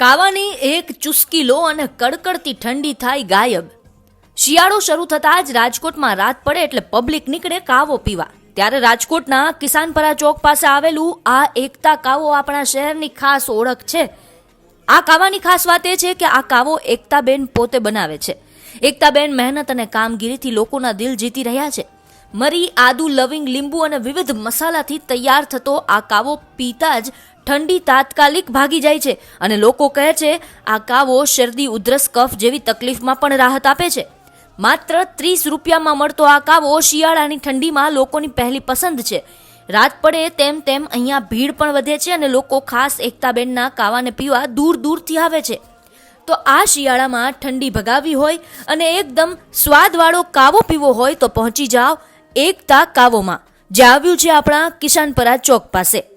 કાવાની એક ચુસ્કી લો અને કડકડતી ઠંડી થાય ગાયબ. શિયાળો શરૂ થતાં જ રાજકોટમાં રાત પડે એટલે પબ્લિક નીકળે કાવો પીવા. ત્યારે રાજકોટના કિસાનપરા ચોક પાસે આવેલું આ એકતા કાવો આપણા શહેરની ખાસ ઓળખ છે. આ કાવાની ખાસ વાત એ છે કે આ કાવો એકતાબેન પોતે બનાવે છે. એકતાબેન મહેનત અને કામગીરીથી લોકોના દિલ જીતી રહ્યા છે. મરી આદુ લવિંગ લીંબુ અને વિવિધ મસાલાથી તૈયાર થતો આ કાવો પીતા જ ઠંડી તાત્કાલિક ભાગી જાય છે અને લોકો કહે છે, આ કાવો શરદી ઉધરસ કફ જેવી તકલીફમાં પણ રાહત આપે છે. માત્ર ત્રીસ રૂપિયામાં મળતો આ કાવો શિયાળાની ઠંડીમાં લોકોની પહેલી પસંદ છે. રાત પડે તેમ તેમ અહીંયા ભીડ પણ વધે છે અને લોકો ખાસ એકતાબેનના કાવાને પીવા દૂર દૂરથી આવે છે. તો આ શિયાળામાં ઠંડી ભગાવી હોય અને એકદમ સ્વાદવાળો કાવો પીવો હોય તો પહોંચી જાઓ એકતા કાવોમાં. જે આવ્યું છે આપણા કિસાનપરા ચોક પાસે.